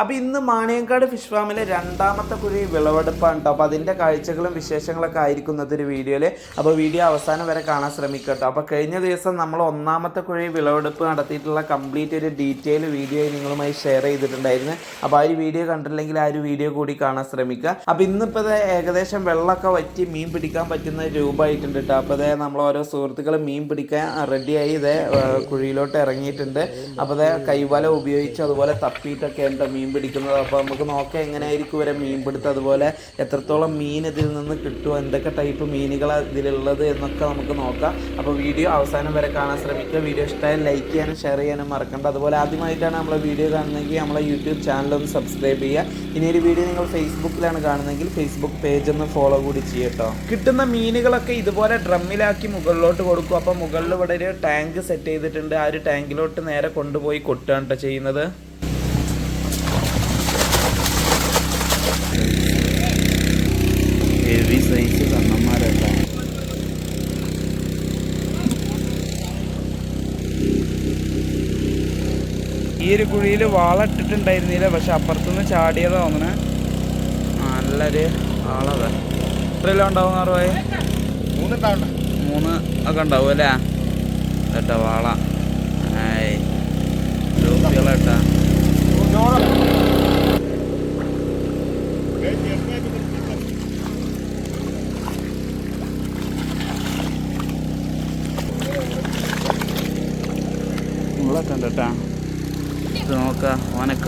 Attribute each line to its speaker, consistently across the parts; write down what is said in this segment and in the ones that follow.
Speaker 1: അപ്പോൾ ഇന്ന് മാണിയങ്കാട് ഫിഷ് ഫാമിലെ രണ്ടാമത്തെ കുഴി വിളവെടുപ്പാണ് കേട്ടോ അപ്പോൾ അതിന്റെ കാഴ്ചകളും വിശേഷങ്ങളൊക്കെ ആയിരിക്കും ഇന്നത്തെ ഒരു വീഡിയോയിൽ അപ്പോൾ വീഡിയോ അവസാനം വരെ കാണാൻ ശ്രമിക്കുക കേട്ടോ അപ്പോൾ കഴിഞ്ഞ ദിവസം നമ്മൾ ഒന്നാമത്തെ കുഴി വിളവെടുപ്പ് നടത്തിയിട്ടുള്ള കംപ്ലീറ്റ് ഒരു ഡീറ്റെയിൽ വീഡിയോ നിങ്ങളുമായി ഷെയർ ചെയ്തിട്ടുണ്ടായിരുന്നു. അപ്പോൾ ആ ഒരു വീഡിയോ കണ്ടില്ലെങ്കിൽ ആ ഒരു വീഡിയോ കൂടി കാണാൻ ശ്രമിക്കുക. അപ്പോൾ ഇന്നിപ്പോൾ ഏകദേശം വെള്ളമൊക്കെ വറ്റി മീൻ പിടിക്കാൻ പറ്റുന്ന രൂപമായിട്ടുണ്ട് കേട്ടോ അപ്പോൾ ഇതേ നമ്മൾ ഓരോ സുഹൃത്തുക്കൾ മീൻ പിടിക്കാൻ റെഡിയായി ഇതേ കുഴിയിലോട്ട് ഇറങ്ങിയിട്ടുണ്ട്. അപ്പോൾ ഇതേ കൈവല ഉപയോഗിച്ച് അതുപോലെ തപ്പിയിട്ടൊക്കെ ഉണ്ട് മീൻ പിടിക്കുന്നത്. അപ്പോൾ നമുക്ക് നോക്കാം എങ്ങനെയായിരിക്കും ഇവരെ മീൻ പിടുത്തം. അതുപോലെ എത്രത്തോളം മീൻ ഇതിൽ നിന്ന് കിട്ടും എന്തൊക്കെ ടൈപ്പ് മീനുകളാണ് ഇതിലുള്ളത് എന്നൊക്കെ നമുക്ക് നോക്കാം. അപ്പോൾ വീഡിയോ അവസാനം വരെ കാണാൻ ശ്രമിക്കുക. വീഡിയോ ഇഷ്ടമായാൽ ലൈക്ക് ചെയ്യാനും ഷെയർ ചെയ്യാനും മറക്കണ്ട. അതുപോലെ ആദ്യമായിട്ടാണ് നമ്മളെ വീഡിയോ കാണുന്നതെങ്കിൽ നമ്മളെ യൂട്യൂബ് ചാനൽ ഒന്ന് സബ്സ്ക്രൈബ് ചെയ്യുക. ഇനി ഒരു വീഡിയോ നിങ്ങൾ ഫേസ്ബുക്കിലാണ് കാണുന്നതെങ്കിൽ ഫേസ്ബുക്ക് പേജ് ഒന്ന് ഫോളോ കൂടി ചെയ്യട്ടോ കിട്ടുന്ന മീനുകളൊക്കെ ഇതുപോലെ ഡ്രമ്മിലാക്കി മുകളിലോട്ട് കൊടുക്കും. അപ്പോൾ മുകളിൽ ഇവിടെ ഒരു ടാങ്ക് സെറ്റ് ചെയ്തിട്ടുണ്ട്. ആ ഒരു ടാങ്കിലോട്ട് നേരെ കൊണ്ടുപോയി കൊട്ടുകയാണ് കേട്ടോ ചെയ്യുന്നത്. ഒരു കുഴിയിൽ വാളിട്ടിട്ടുണ്ടായിരുന്നില്ല പക്ഷെ അപ്പുറത്തുനിന്ന് ചാടിയതാ തോന്നണേ. നല്ലൊരു ആളതാ എത്രയെല്ലാം ഉണ്ടാവും അറുപത് മൂന്ന് ഒക്കെ ഉണ്ടാവും അല്ലേ? കേട്ടോ വാള. ആയി നോക്കാം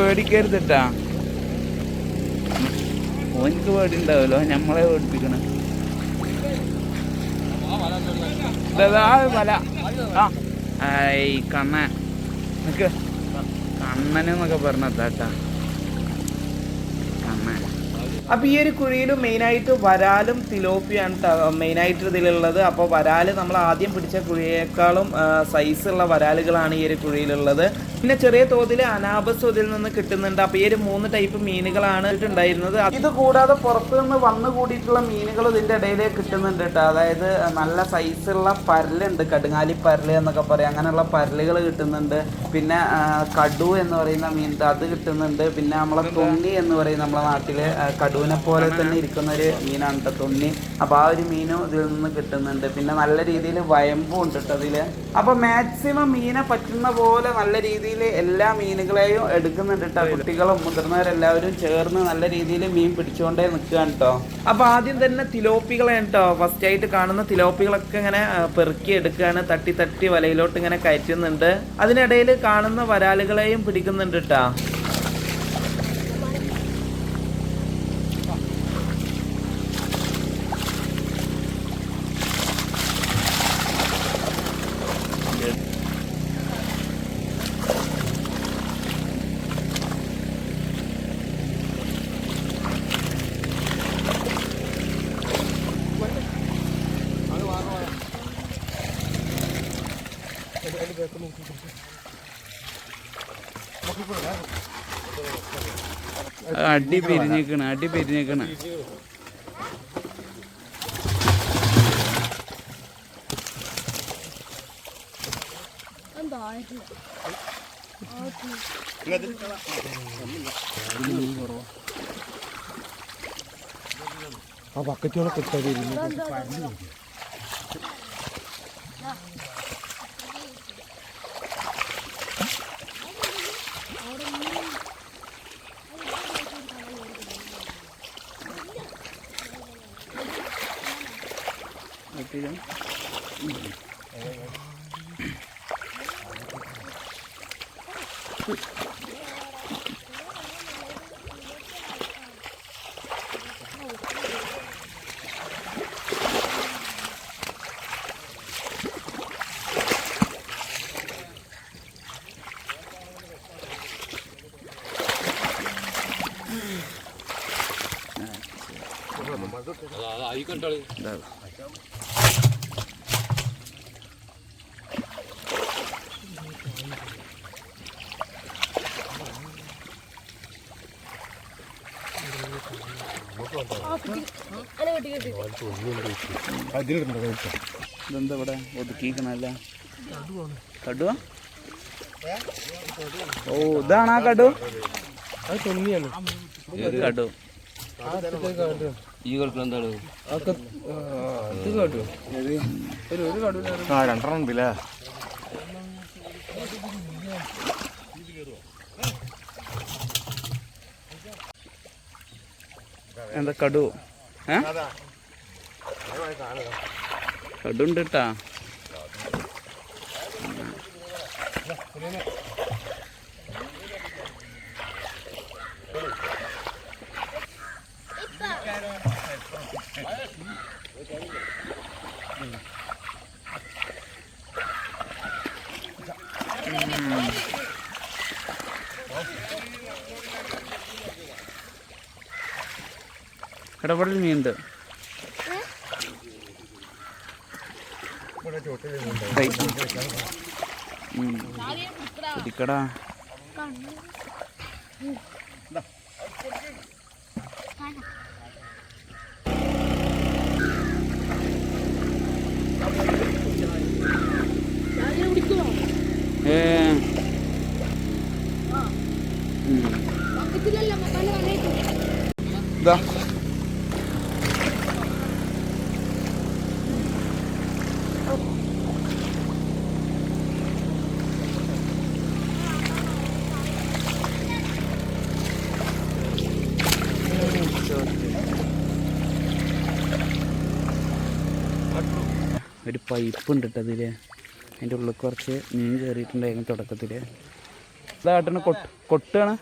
Speaker 1: പേടിക്കരുത് കേട്ടാ ഓനിക്ക് പേടി ഉണ്ടാവല്ലോ നമ്മളെ പേടിപ്പിക്കണ വല. ആ ഏയ് കണ്ണ നിക്ക്. കണ്ണനെന്നൊക്കെ പറഞ്ഞതാട്ടാ. കണ്ണൻ അപ്പോൾ ഈ ഒരു കുഴിയിൽ മെയിനായിട്ട് വരാലും തിലോപ്പിയാണ് മെയിനായിട്ട് ഇതിലുള്ളത്. അപ്പോൾ വരാൽ നമ്മൾ ആദ്യം പിടിച്ച കുഴിയേക്കാളും സൈസുള്ള വരാലുകളാണ് ഈ ഒരു കുഴിയിലുള്ളത്. പിന്നെ ചെറിയ തോതിൽ അനാബസ് ഇതിൽ നിന്ന് കിട്ടുന്നുണ്ട്. അപ്പോൾ ഈ ഒരു മൂന്ന് ടൈപ്പ് മീനുകളാണ് ഉണ്ടായിരുന്നത് ഇത് കൂടാതെ പുറത്തു നിന്ന് വന്നു കൂടിയിട്ടുള്ള മീനുകൾ ഇതിന്റെ ഇടയിൽ കിട്ടുന്നുണ്ട് കേട്ടോ അതായത് നല്ല സൈസുള്ള പരലുണ്ട്. കടുങ്ങാലി പരൽ എന്നൊക്കെ പറയാം. അങ്ങനെയുള്ള പരലുകൾ കിട്ടുന്നുണ്ട്. പിന്നെ കടു എന്ന് പറയുന്ന മീൻ അത് കിട്ടുന്നുണ്ട്. പിന്നെ നമ്മളെ തൊണ്ണി എന്ന് പറയും നമ്മളെ നാട്ടിൽ. ആ, കടുവിനെ പോലെ തന്നെ ഇരിക്കുന്ന ഒരു മീനാണ് കേട്ടോ തുന്നി. അപ്പൊ ആ ഒരു മീനും ഇതിൽ നിന്ന് കിട്ടുന്നുണ്ട്. പിന്നെ നല്ല രീതിയിൽ വയമ്പും ഉണ്ട് കേട്ടോ അതിൽ അപ്പൊ മാക്സിമം മീനെ പറ്റുന്ന പോലെ നല്ല രീതിയിൽ എല്ലാ മീനുകളെയും എടുക്കുന്നുണ്ട് കേട്ടോ കുട്ടികളും മുതിർന്നവരെല്ലാവരും ചേർന്ന് നല്ല രീതിയിൽ മീൻ പിടിച്ചുകൊണ്ടേ നിൽക്കുകയാണ് കേട്ടോ അപ്പൊ ആദ്യം തന്നെ തിലോപ്പികളാണ് കേട്ടോ ഫസ്റ്റ് ആയിട്ട് കാണുന്ന തിലോപ്പികളൊക്കെ ഇങ്ങനെ പെറുക്കി എടുക്കുകയാണ് തട്ടി തട്ടി വലയിലോട്ട് ഇങ്ങനെ കയറ്റുന്നുണ്ട്. അതിനിടയിൽ കാണുന്ന വരാലുകളെയും പിടിക്കുന്നുണ്ട് കേട്ടോ അടി പിരിഞ്ഞേക്കണ അടി പിരിഞ്ഞേക്കണ.
Speaker 2: ആ ബക്കറ്റുകളൊക്കെ ഇട്ടതിരുന്നു entendeu?
Speaker 1: ഇതെന്താ ഒതുക്കിക്കണല്ല കടുവ ഓ ഇതാണ് ആ കടു
Speaker 2: അത്
Speaker 1: കടു.
Speaker 3: ഈ എന്താണ്?
Speaker 2: ആ രണ്ടെണ്ണം ഉണ്ടല്ലേ
Speaker 1: എന്താ കടു? ഏ? കടുണ്ട് കേട്ടാ ഇടപെടൽ നീന്ത്. പിടിക്കടാ ഏ. ഇതാ ഒരു പൈപ്പ് ഉണ്ട് കേട്ടോ അതിന്റെ ഉള്ളിൽ കുറച്ച് മീൻ കയറിയിട്ടുണ്ടായിരുന്നു തുടക്കത്തിൽ ഇതാട്ടണ കൊട്ട് കൊട്ടാണ്.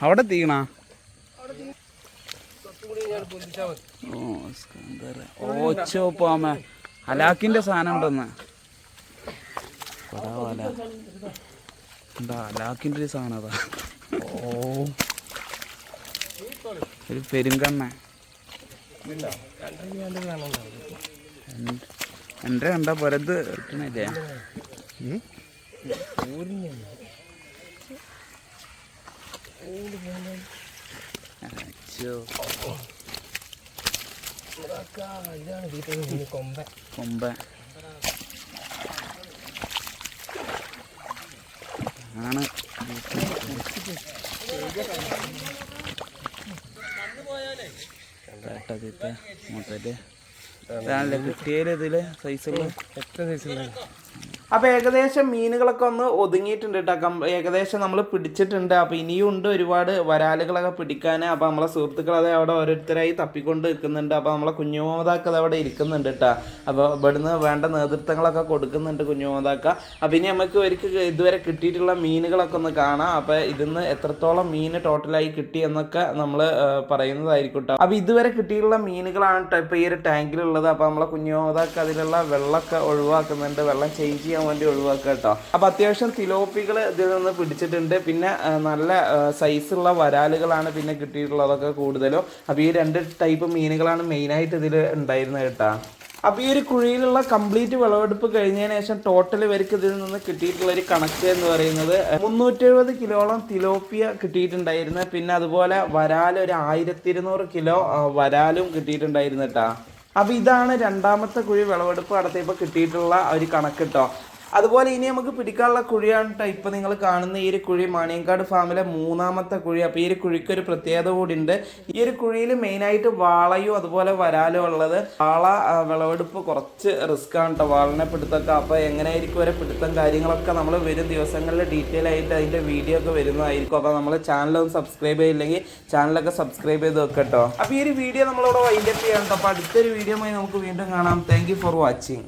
Speaker 1: അവിടെ തീണ ഓ. ഓച്ചോ പാമ. സാധനം ഉണ്ടെന്ന് അതാ വല എന്താ ഹലാക്കിന്റെ ഒരു സാധനം അതാ. ഓ. ഒരു പെരുങ്കണ്ണ എന്റെ കണ്ട പുരത് കിട്ടണില്ലേ. കൊമ്പ. ആണ്. കേട്ടതിത്തെ മൊത്തത്തിൽ ഇതാണല്ലേ കിട്ടിയാൽ ഇതിൽ സൈസുള്ള
Speaker 2: എത്ര സൈസ്
Speaker 1: അപ്പൊ ഏകദേശം മീനുകളൊക്കെ ഒന്ന് ഒതുങ്ങിയിട്ടുണ്ട് കേട്ടോ. കം- ഏകദേശം നമ്മൾ പിടിച്ചിട്ടുണ്ട്. അപ്പോൾ ഇനിയും ഉണ്ട് ഒരുപാട് വരാലുകളൊക്കെ പിടിക്കാൻ അപ്പോൾ നമ്മളെ സുഹൃത്തുക്കൾ അത് അവിടെ ഓരോരുത്തരായി തപ്പിക്കൊണ്ട് നിൽക്കുന്നുണ്ട്. അപ്പോൾ നമ്മളെ കുഞ്ഞുമോതാക്ക അത് അവിടെ ഇരിക്കുന്നുണ്ട് കേട്ടോ. അപ്പോൾ ഇവിടുന്ന് വേണ്ട നേതൃത്വങ്ങളൊക്കെ കൊടുക്കുന്നുണ്ട് കുഞ്ഞുമോതാക്ക അപ്പോൾ ഇനി നമുക്ക് ഒരിക്കൽ ഇതുവരെ കിട്ടിയിട്ടുള്ള മീനുകളൊക്കെ ഒന്ന് കാണാം. അപ്പോൾ ഇതിന്ന് എത്രത്തോളം മീൻ ടോട്ടലായി കിട്ടി എന്നൊക്കെ നമ്മൾ പറയുന്നതായിരിക്കും കേട്ടോ. അപ്പോൾ ഇതുവരെ കിട്ടിയിട്ടുള്ള മീനുകളാണ് ഇപ്പോൾ ഈ ഒരു ടാങ്കിലുള്ളത്. അപ്പോൾ നമ്മളെ കുഞ്ഞുമോതാക്ക അതിലുള്ള വെള്ളമൊക്കെ ഒഴിവാക്കുന്നുണ്ട്. വെള്ളം ചേഞ്ച് ചെയ്യാൻ വേണ്ടി ഒഴിവാക്കുക കേട്ടോ അപ്പൊ അത്യാവശ്യം തിലോപ്പികൾ ഇതിൽ നിന്ന് പിടിച്ചിട്ടുണ്ട്. പിന്നെ നല്ല സൈസുള്ള വരാലുകളാണ് പിന്നെ കിട്ടിയിട്ടുള്ളതൊക്കെ കൂടുതലും. അപ്പൊ ഈ രണ്ട് ടൈപ്പ് മീനുകളാണ് മെയിനായിട്ട് ഇതിൽ ഉണ്ടായിരുന്നത് കേട്ടോ. അപ്പോൾ ഈ ഒരു കുഴിയിലുള്ള കംപ്ലീറ്റ് വിളവെടുപ്പ് കഴിഞ്ഞതിന് ശേഷം ടോട്ടൽ ഇവർക്ക് ഇതിൽ നിന്ന് കിട്ടിയിട്ടുള്ള ഒരു കണക്ക് എന്ന് പറയുന്നത് മുന്നൂറ്റി എഴുപത് കിലോളം തിലോപ്പിയ കിട്ടിയിട്ടുണ്ടായിരുന്നു. പിന്നെ അതുപോലെ വരാൽ ഒരു ആയിരത്തി ഇരുന്നൂറ് കിലോ വരാലും കിട്ടിയിട്ടുണ്ടായിരുന്നു കേട്ടോ. അപ്പോൾ ഇതാണ് രണ്ടാമത്തെ കുഴി വിളവെടുപ്പ് നടത്തിയപ്പോൾ കിട്ടിയിട്ടുള്ള ഒരു കണക്ക് കേട്ടോ അതുപോലെ ഇനി നമുക്ക് പിടിക്കാനുള്ള കുഴിയാണ് കേട്ടോ ഇപ്പം നിങ്ങൾ കാണുന്ന ഈ ഒരു കുഴി മാണിയങ്കാട് ഫാമിലെ മൂന്നാമത്തെ കുഴി. അപ്പോൾ ഈ ഒരു കുഴിക്ക് ഒരു പ്രത്യേകത കൂടിയുണ്ട് ഈ ഒരു കുഴിയിൽ മെയിനായിട്ട് വാളയും അതുപോലെ വരാലും ഉള്ളത്. വാള വിളവെടുപ്പ് കുറച്ച് റിസ്ക് ആണ് കേട്ടോ വാളിനെ പിടുത്തൊക്കെ അപ്പോൾ എങ്ങനെയായിരിക്കും വരെ പിടുത്തം കാര്യങ്ങളൊക്കെ നമ്മൾ വരും ദിവസങ്ങളിൽ ഡീറ്റെയിൽ ആയിട്ട് അതിന്റെ വീഡിയോ ഒക്കെ വരുന്നതായിരിക്കും. അപ്പോൾ നമ്മൾ ചാനലൊന്നും സബ്സ്ക്രൈബ് ചെയ്യില്ലെങ്കിൽ ചാനലൊക്കെ സബ്സ്ക്രൈബ് ചെയ്ത് വെക്കട്ടോ അപ്പോൾ ഈ ഒരു വീഡിയോ നമ്മളിവിടെ വൈൻഡപ്പ് ചെയ്യാം കേട്ടോ അപ്പോൾ അടുത്തൊരു വീഡിയോ നമുക്ക് വീണ്ടും കാണാം. Thank for watching